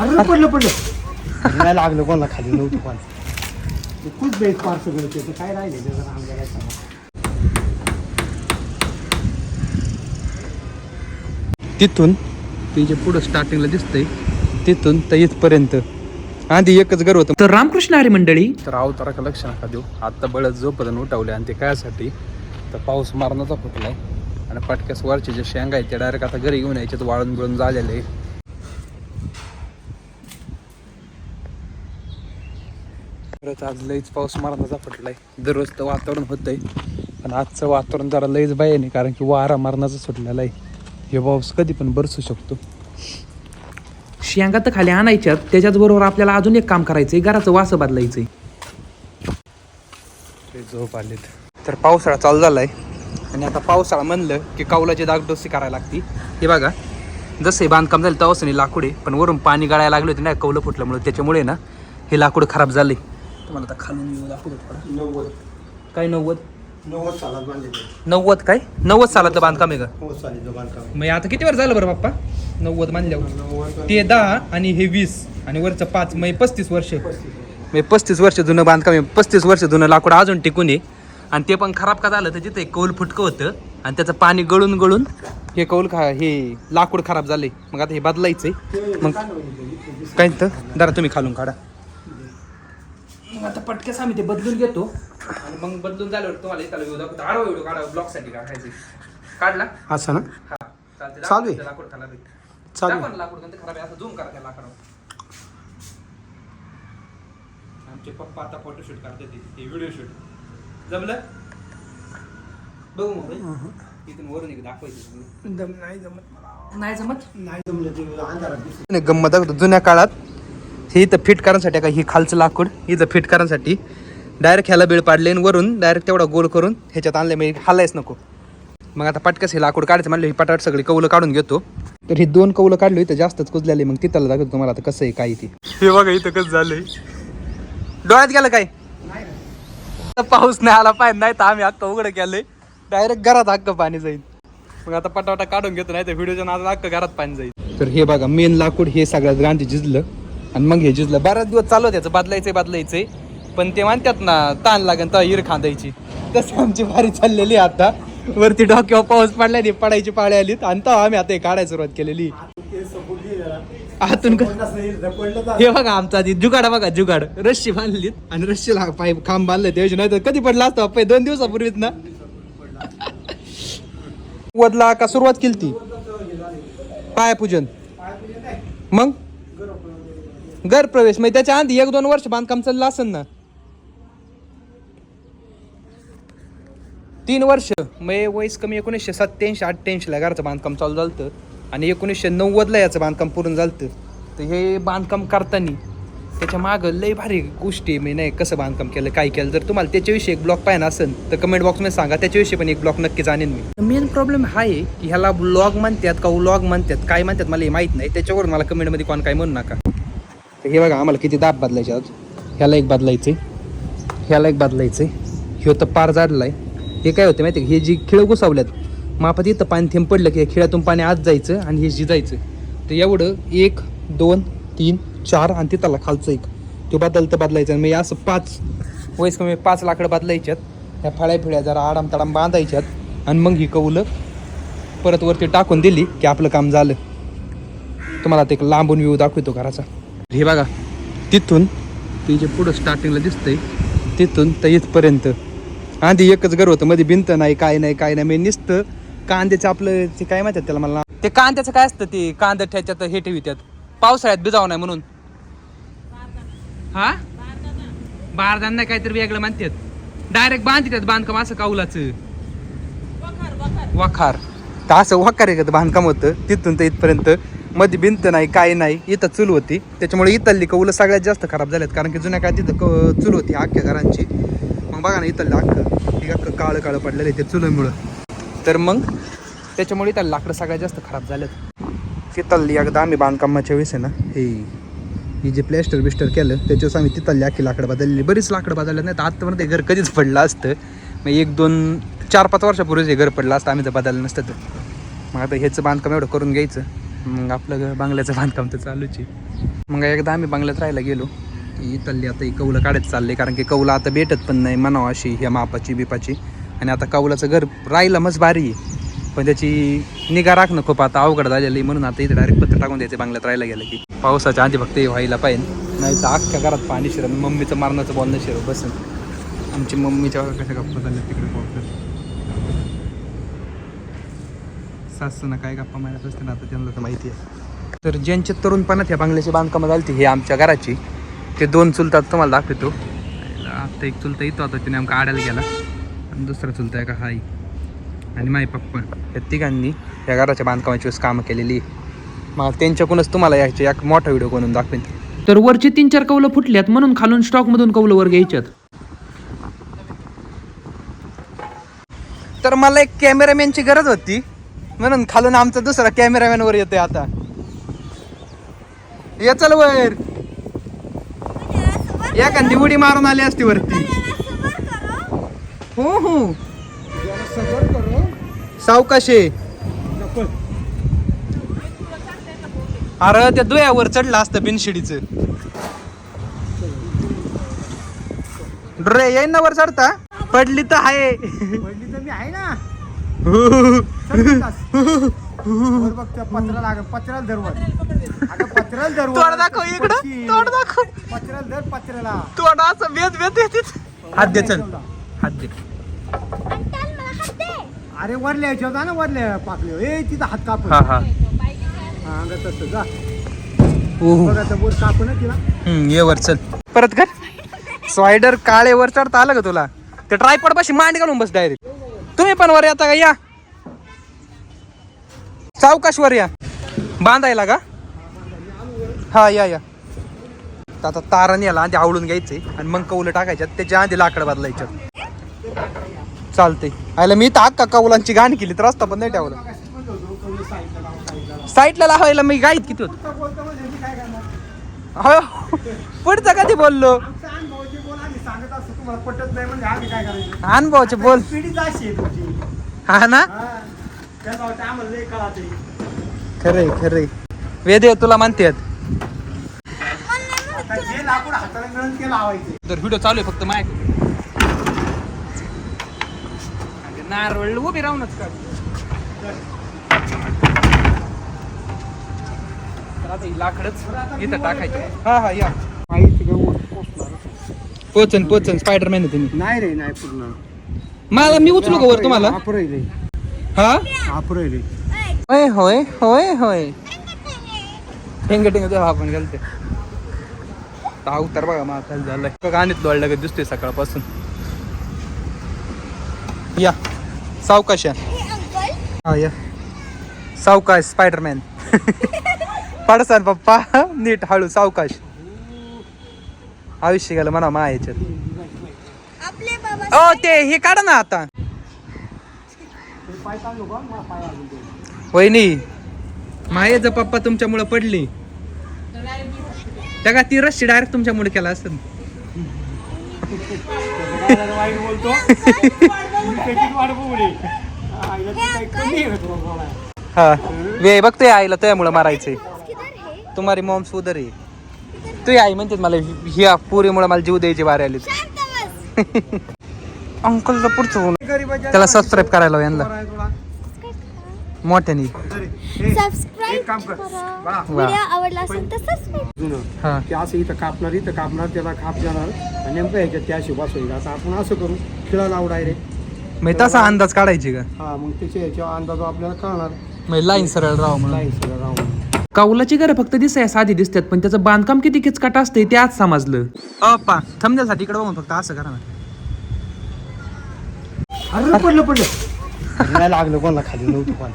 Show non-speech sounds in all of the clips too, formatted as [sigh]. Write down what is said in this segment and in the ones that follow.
अरे पडलं पडलं. नाही लागलं कोणाला खाली नव्हतं कोण खूप बेस पार सगळं त्याचं काय राहिले त्याचं आमच्या तिथून ते जे पुढं स्टार्टिंगला दिसतंय तिथून तर इथपर्यंत. आधी एकच घर होतं. तर रामकृष्ण हरी मंडळी. तर अवताराकडे लक्ष नका देऊ. आता बळच जोपर्यंत उठवले आणि ते कायसाठी तर पाऊस मारण्याचा फुटलाय आणि पटक्यास वरचे जे शेंगा आहेत ते डायरेक्ट आता घरी घेऊन यायचे वाळून बिळून झालेले. आहे. खरंच आज लईच पाऊस मारण्याचा फुटलाय दररोज तर वातावरण होतंय पण आजचं वातावरण जरा लईच बाय नाही कारण की वारा मारण्याचा सुटलेला आहे. हे पाऊस कधी पण बरसू शकतो. शेंगा तर खाली आणायच्यात त्याच्याच बरोबर आपल्याला अजून एक काम करायचंय घराचं वास बदलायचंय. ते झोप आलेत. तर पावसाळा चालू झालाय आणि आता पावसाळा म्हणलं की कावलाची दागडोसी करायला लागती. हे बघा जसे बांधकाम झालं तेव्हाच नाही लाकूड आहे पण वरून पाणी गळायला लागले होते ना कौलं फुटल्यामुळे. त्याच्यामुळे ना हे लाकूड खराब झाले तुम्हाला आता खालून येऊ दाखवतो थोडं. नव्वद. काय नव्वद? नव्वद सालात बांधले नव्वद काय? नव्वद सालातलं बांधकाम आहे का? सालीचं बांधकाम. मग आता किती वर झालं बरं बाप्पा? नव्वद बांधल्यावर नव्वद ते दहा आणि हे वीस आणि वरचं पाच म्हणजे पस्तीस वर्ष. म्हणजे पस्तीस वर्ष जुनं बांधकाम आहे. पस्तीस वर्ष जुनं लाकूड अजून टिकून आहे. आणि ते पण खराब का झालं तर तिथे एक कौल फुटकं होतं आणि त्याचं पाणी गळून गळून हे कौल खा हे लाकूड खराब झाले मग आता हे बदलायचंय. ते मग? काय तर जरा तुम्ही खालून काढा. मग आता पटक्यास आम्ही ते बदलून घेतो. आणि मग बदलून झाल्यावर तुम्हाला इथं व्हिडिओ दाखवतो. आडवा व्हिडिओ काढा ब्लॉगसाठी काढायचे. काढला? असं ना? हा. चालते चालू आहे? लाकूड आहे. चालू ना लाकूड कोणतं खराब आहे असं झूम करा त्या लाकडावर. आमचे पप्पा आता फोटोशूट करते ते व्हिडिओ शूट जमलं? बघू मग इथून वरून एक दाखवायचं दम नाही जमत मला. नाही जमत? नाही जमलं ते अंधारात दिसत नाही गंमत दाखवतो. जुन्या काळात हे इथं फिट करण्यासाठी का? ही खालचं लाकूड इथं फिट करण्यासाठी डायरेक्ट ह्याला बिळ पाडले आणि वरून डायरेक्ट तेवढा गोल करून ह्याच्यात आणले मी हालायच नको. मग आता पटकस हे लाकूड काढायचं म्हणलं ही पटाट सगळी कौलं काढून घेतो. तर ही दोन कौलं काढली तर जास्तच कुजलेली. मग तिथं दाखवतो तुम्हाला आता कसं आहे काय ते. हे बघा इथं कसं झालंय. डोळ्यात गेलं काय? आता पाऊस नाही आला पाहिजे नाही तर आम्ही हक्क उघडं केलंय. डायरेक्ट घरात हक्क पाणी जाईल. मग आता पटापटा काढून घेतो नाही तर व्हिडिओच्या नादात हक्क घरात पाणी जाईल. तर हे बघा मेन लाकूड हे सगळ्यात गांधी झिजलं आणि मग हे झिजलं बराच दिवस चालू त्याचं बदलायचंय बदलायचंय. पण ते म्हणतात ना ताण लागेल तर हिर खांदायची. तसं आमची भारी चाललेली आहे आता. वरती डोक्यावर पाऊस पडला नाही पडायची पाळी आलीत. आणि तर आम्ही आता हे काढायला सुरुवात केलेली. आतून हे बघा आमचा आधी जुगाड बघा जुगाड. रस्सी बांधलीत आणि रस्सीला पाय खांब बांधले ते नाही तर कधी पडला असता पाय दोन दिवसापूर्वीच ना. वदला का सुरुवात केली ती पायपूजन. मग? घर प्रवेश. म्हणजे त्याच्या आधी एक दोन वर्ष बांधकाम चाललं असेल ना? तीन वर्ष. म्हणजे वयस कमी एकोणीसशे सत्याऐंशी अठ्ठ्याऐंशीला घराचं बांधकाम चालू झालं आणि एकोणीसशे नव्वदला याचं बांधकाम पूर्ण झालं तर हे बांधकाम करताना त्याच्या मागं लय भारी गोष्टी मी नाही कसं बांधकाम केलं काय केलं. जर तुम्हाला त्याच्याविषयी एक ब्लॉग पाहिजे असेल तर कमेंट बॉक्समध्ये सांगा. त्याच्याविषयी पण एक ब्लॉग नक्की जाणेन मी. मेन प्रॉब्लेम हा आहे की ह्याला ब्लॉग म्हणतात का व्लॉग म्हणतात काय म्हणतात मला हे माहीत नाही. त्याच्यावरून मला कमेंटमध्ये कोण काय म्हणू नका. तर हे बघा आम्हाला किती दाब बदलायचे आज. ह्याला एक बदलायचे. ह्याला एक बदलायचे. ह्यो तर पार जाडला आहे हे काय होतं माहिती आहे का? हे जी खिळं घुसावल्यात मापात इथं पाणी थेंब पडलं की खिळ्यातून पाणी आत जायचं आणि हे जिजायचं तर एवढं एक दोन तीन चार आणि तिथला खालचं एक. तो बदलतं बदलायचा आणि मग असं पाच वयस कमी म्हणजे पाच लाकडं बदलायच्यात. ह्या फळ्या फिळ्या जरा आडाम तडाम बांधायच्यात आणि मग ही कौलं परत वरती टाकून दिली की आपलं काम झालं. तुम्हाला ते एक लांबून व्यू दाखवतो घराचा. हे बघा तिथून ते जे पुढं स्टार्टिंगला दिसतंय तिथून तर इथपर्यंत. आधी एकच घर होतं मध्ये भिंत नाही काय नाही काय नाही. मी नुसतं कांद्याचं आपलं ते काय म्हणतात त्याला मला ते कांद्याचं काय असतं ते? कांदा ठेच्यात हे ठेवित्यात. पावसाळ्यात भिजाव नाही म्हणून. हा? बारदान नाही काहीतरी वेगळं म्हणतात डायरेक्ट बांधतात बांधकाम असं काऊलाचं. वखार तर असं वखार आहे का बांधकाम होतं तिथून तर इथपर्यंत. मध्ये भिंत नाही काय नाही इथं चूल होती. त्याच्यामुळे इथली कौलं सगळ्यात जास्त खराब झाल्यात कारण की जुन्या काळात तिथं क- चूल होती अख्ख्या घरांची. मग बघा ना इथलं अख्खं हे अख्खं काळं काळं पडलेलं आहे ते चुलीमुळं. तर मग त्याच्यामुळे इथं लाकडं सगळ्यात जास्त खराब झाल्यात. तिथली एकदा आम्ही बांधकामाच्या वेळेस आहे ना हे ही जे प्लॅस्टर बिस्टर केलं त्याच्यावर आम्ही तिथली अख्खी लाकडं बदलली. बरीच लाकडं बदलली नाही तर आत्तापर्यंत हे घर कधीच पडलं असतं. मग एक दोन चार पाच वर्षापूर्वीच हे घर पडलं असतं आम्ही तर बदललं नसतं तर. मग आता ह्याचं बांधकाम एवढं करून घ्यायचं. मग आपलं बांगल्याचं बांधकाम तर चालूच आहे. मग एकदा आम्ही बांगल्यात राहायला गेलो. की इथली आता ही कौलं काढत चालले कारण की कौलं आता भेटत पण नाही म्हणावं अशी ह्या मापाची बिपाची. आणि आता कौलाचं घर राहिलं मच भारी आहे. पण त्याची निगा राखणं खूप आता अवघड झालेलं आहे म्हणून आता इथे डायरेक्ट पत्र टाकून द्यायचं बांगल्यात राहायला गेलं की. पावसाच्या आधी फक्त हे व्हायला पाहिजे. नाही तर अख्ख्या घरात पाणी शिरा मम्मीचं मारण्याचं बोलणं शिरो बसून. आमची मम्मीच्या कशा गप्पा झाल्या तिकडे सासूनं काय गप्पा मारत असते ना आता त्यांना तर माहिती आहे. तर ज्यांच्या तरुणपणात ह्या बांगल्याची बांधकामं झाली हे आमच्या घराची. ते दोन चुलतात तुम्हाला दाखवतो. आता एक चुलता इथं होता त्याने आमका आडायला गेला. आणि दुसरा चुलता आहे का हाई आणि माई पप्पा. या तिघांनी या घराच्या बांधकामाची वेळेस कामं केलेली. आहे. मग त्यांच्याकडूनच तुम्हाला याचे एक मोठा व्हिडिओ बनवून दाखवेन. तर वरचे तीन चार कौलं फुटल्यात म्हणून खालून स्टॉक मधून कौलं वर घ्यायच्यात. तर मला एक कॅमेरामॅनची गरज होती. म्हणून खालून आमचा दुसरा कॅमेरामॅन वर येतोय आता. ये चल वर. एखादी उडी मारून आली असती वरती. हो हो. सावकाशे. अरे त्या दुयावर चढलं असतं बिनशिडीच. ड्रे येईन ना वर चढता? पडली तर आहे. पडली तर मी आहे ना. [laughs] पत्रा लाग अगं. तोड दाखव इकडं. तोड दाखव. धर पत्र्याला. तोंडाचं वेद वेद येते हात दे चल. हात दे. अरे वरले होता ना वरले पाकले ए तिथं हात काप हा हा. हा तसं जा. काप ना तिला. ये वर चल. परत कर. स्वायडर काळे वर चढता आलं का तुला? ते ट्रायपॉड पाशी मांड घालून बस डायरेक्ट तुम्ही पण वर येता का? या. सावकाश वर या. बांधायला का? हा या या. आता तारण याला आधी आवळून घ्यायचंय आणि मग कौलं टाकायच्यात त्याच्या आधी लाकडं बदलायच्यात चालते आयला मी तर अक्का कौलांची घाण केली तर रस्ता पण नाही ठेवला. साईडला लावायला मी गाईत किती होत? हो पुढचं कधी बोललो? म्हणजे अनुभवाचे बोल. तुमची. हा ना? त्याला वाटतं आम्हाला लय कळाते खरे खरे वेदे तुला मानते आता जे लाकूड हाताला मिळून ते लावायचे. तर व्हिडिओ चालू आहे फक्त माय. नारळ उभी राहूनच का आता ही लाकडच इथं टाकायचं. हा हा या. पोचन पोचन. स्पायडरमॅन आहे तुम्ही नाही रे नाही पूर्ण मला मी उचलू का वर तुम्हाला? हा? आप राहिले होय होय होय होय. टिंग टिंग तेव्हा आपण गेलते हा उतर बघा मला खाली झालंय. गाणीत लोळलं का दिसतोय सकाळपासून. या. सावकाश या. हा या. सावकाश स्पायडरमॅन. पडसान पप्पा. नीट हळू सावकाश. आयुष्य गेलं म्हणा मा याच्यात आपले बाबा ओ ते हे काढा ना आता पाय चाललो का मला पाय लागून दे. वहिनी मायेचं पप्पा तुमच्यामुळे पडली त्या का ती रस्सी डायरेक्ट तुमच्यामुळे केला असत. हा? हा वे बघतोय आईला तुझ्यामुळे मारायचंय. है तुम्हारी मॉम सुधर आहे. तुझी आई म्हणते मला ह्या पुरीमुळे मला जीव द्यायची बारी आली. [laughs] अंकलचा पुढचं बोल. त्याला सबस्क्राईब करायला यांना. मोठ्यानी. सबस्क्राईब एक काम कर. करा. बा, व्हिडिओ आवडला असेल तर सबस्क्राईब जुनं. हा. ते असं इथं कापणार इथं कापणार त्याला खाप जाणार. आणि नेमकं ह्याच्यात त्याशी बसवायचं आता आपण असं करू. खिळा लावू डायरेक्ट मग तसा अंदाज काढायची का? हा मग त्याच्या ह्याच्या अंदाज आपल्याला कळणार. मग लाईन सरळ राव म्हणून. लाईन सगळं राहून कौलाची घरं फक्त दिसाय साधी दिसतात पण त्याचं बांधकाम किती किचकाट असतंय ते आज समजलं. अप्पा थंबण्यासाठी इकडे बघून फक्त असं करा ना. अरे पडलं पडलं. नाही लागलं कोणाला खाली नव्हतं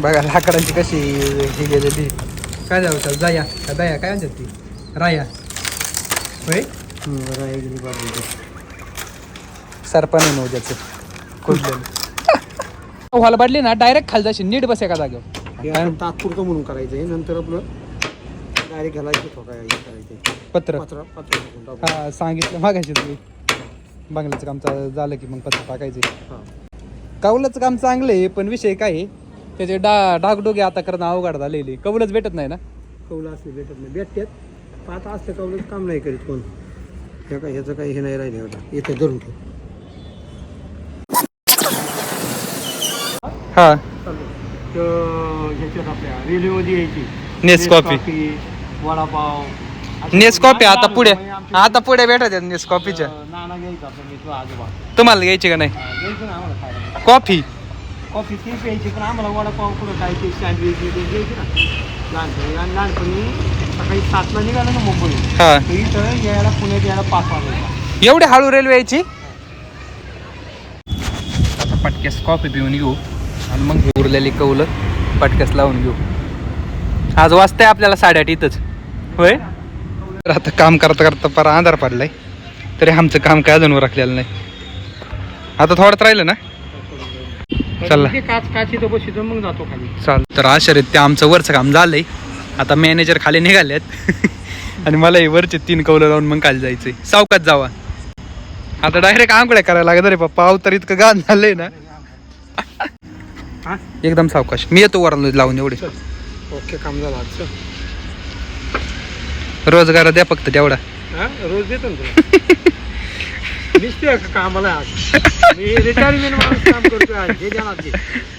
बघा लाकडांची कशी ही गेलेली. काय जाऊ जाया. का दया काय म्हणतात ती? राया. होय? सरपण आहे नवद्याचं कुठलं? व्हायला पडली ना डायरेक्ट खाली जाशील नीट बस एका जागेवर. तात्पुरतं म्हणून करायचं आहे नंतर आपलं डायरेक्ट घालायचं करायचं पत्र. पत्र पत्र. हा सांगितलं मागाशी तुम्ही बंगल्याचं काम चा- झालं की मग पत्र टाकायचे. हा. कावलाचं काम चांगलं आहे पण विषय काय आहे? त्याचे डा डागडोगे आता करणं अवघड झालेली. कबूलच भेटत नाही ना? कौल असले भेटत नाही. भेटतात. पण आता असलं कौलच काम नाही करीत कोण. हे काय ह्याचं काही हे नाही राहिले आता इथे धरून ठेव. हा. ह्याच्यात आपल्या रेल्वेमध्ये यायची. Nescafe vada pav Nescafe आता पुढे. आता पुढे भेटत नेस कॉफीच्या नाना घ्यायचा आपण मी तुझा आजोबा? तुम्हाला घ्यायची का नाही? घ्यायचं ना आम्हाला खायला. कॉफी. कॉफी ती प्यायची पण आम्हाला वडापाव कुठं काय ते सँडविच ते घ्यायची ना. लहानपणी आणि लहानपणी सकाळी सातला निघालं ना मुंबई हा. तर इथं यायला पुण्यात यायला पाच वाजता एवढे हळू रेल्वे यायची? आता पटक्यास कॉफी पिऊन घेऊ आणि मग हे उरलेली कौल पटक्यास लावून घेऊ. आज वाजताय आपल्याला साडेआठ इथंच. होय? तर आता काम करता करता पर अंधार पडलाय. तरी आमचं काम काय अजून राखलेलं नाही. आता थोडंच राहिलं ना? चला. ते काच काच इथं बसितो मग जातो खाली. चाल. तर अशा रीत ते आमचं वरचं काम झालंय. आता मॅनेजर खाली निघालेत [laughs] आणि मला हे वरचे तीन कौलं लावून मग खाली जायचंय. सावकात जावा. आता डायरेक्ट आंघोळ्या करायला लागत रे पप्पा तर इतकं गाण झालंय ना. एकदम सावकाश. मी येतो वर लावून एवढे. ओके काम झालं. रोजगार द्या फक्त तेवढा. हा? रोज देतो ना तुला. [laughs] कामाला? आज मी रिटायरमेंट माणूस काम करतोय आज हे देणार ते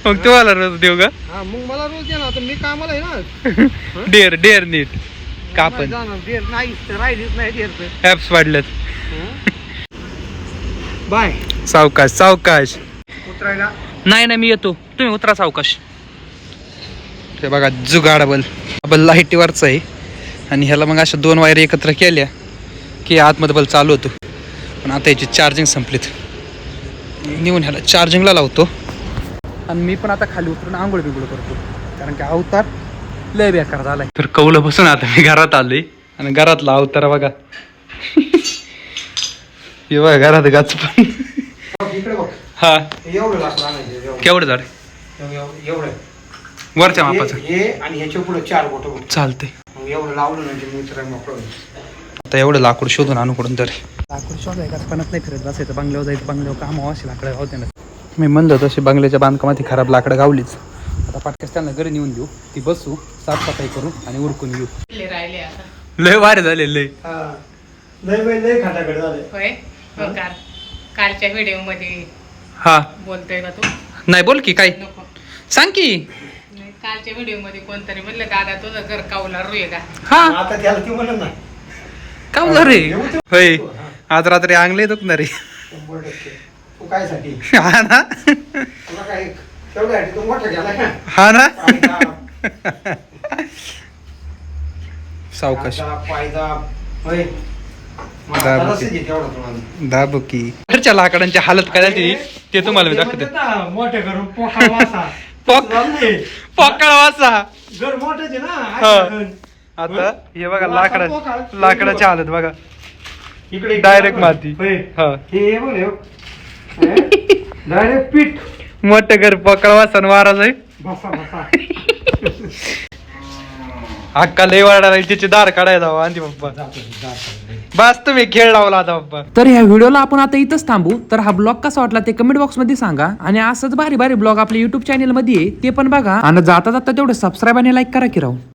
मग तुम्हाला रोज देऊ का? हा मग मला रोज देणार आता मी कामाला आहे ना. [laughs] डेअर डेअर नीट. कापण. जाणार देर नाही राहिलीच नाही देरचं ऍप्स वाढलेत बाय. सावकाश सावकाश. उतरायला. नाही नाही मी येतो. तुम्ही उतरा सावकाश. हे बघा जुगाडबल बल लाईटीवरचा आहे. आणि ह्याला मग अशा दोन वायर एकत्र केल्या की आतमध्ये बल चालू होतो. पण आता याची चार्जिंग संपलीत. नेऊन ह्याला चार्जिंगला लावतो. आणि मी पण आता खाली उतरून आंघोळ बिंघोळ करतो. कारण की अवतार लय बेकार झालाय. तर कौलं बसून आता मी घरात आलोय. आणि घरातला अवतार बघा. हे बघा घरात गाच पण. हा. केवढं झाड? एवढं. वरच्या मापाचं. हे आणि ह्याच्या पुढे चार बोट चालतंय. मग एवढं लावलं म्हणजे मी मोकळं होईल. आता एवढं लाकूड शोधून आणू कडून तरी. लाकूड शोधाय का? पणत नाही फिरत बसायचं बंगल्यावर जायचं बंगल्यावर काम अशी लाकडं गावते ना. मी म्हणलं तशी बंगल्याच्या बांधकामात खराब लाकडं गावलीच. आता पाटक्यास त्यांना घरी नेऊन देऊ. ती बसू साफसफाई करू आणि उरकून घेऊ राहिले आता. लय वारे झाले लय. हा. लय बाई लय खाटाकडे झाले. होय? हो काल कालच्या व्हिडिओमध्ये हा. बोलतोय का तू? नाही बोल की काय? नको. सांग की. कालच्या व्हिडिओमध्ये कोणतरी म्हणलं दादा तुझं घर कावला रुये का? हा? आता त्याला ती म्हणत नाही. का रे होय. आज रात्री अंगले दुखणार. रे शंभर टक्के. तू काय साठी? हा ना? तुला काय तेवढ्यासाठी तू मोठा गेला का? हा ना? सावकाश. होय. दाबा तेवढं तुम्हाला. दाबुकी. घरच्या लाकडांची हालत करायची ते तुम्हाला मी दाखवते. ना, मोठे करून पोखा वासा. पोक- झालंय. पकड वाचा घर आहे ना हा. आता हे बघा वासा लाकडा पोकळ. लाकडाची हालत बघा. इकडे Direct माती. हा. डायरेक्ट पीठ. मोठं घर पकड वाचा आणि वारा जाई [laughs] हक्का अक्का लय वाढायला तिचे दार काढायला जावं आणि पप्पा. बस तुम्ही खेळ लावला आता पप्पा. तर ह्या व्हिडिओला आपण आता इथंच थांबू. तर हा ब्लॉग कसा वाटला ते कमेंट बॉक्समध्ये सांगा. आणि असंच भारी भारी ब्लॉग आपल्या युट्यूब चॅनेल मध्ये ते पण बघा. आणि जाता जाता तेवढं सबस्क्राईब आणि लाईक करा की राहू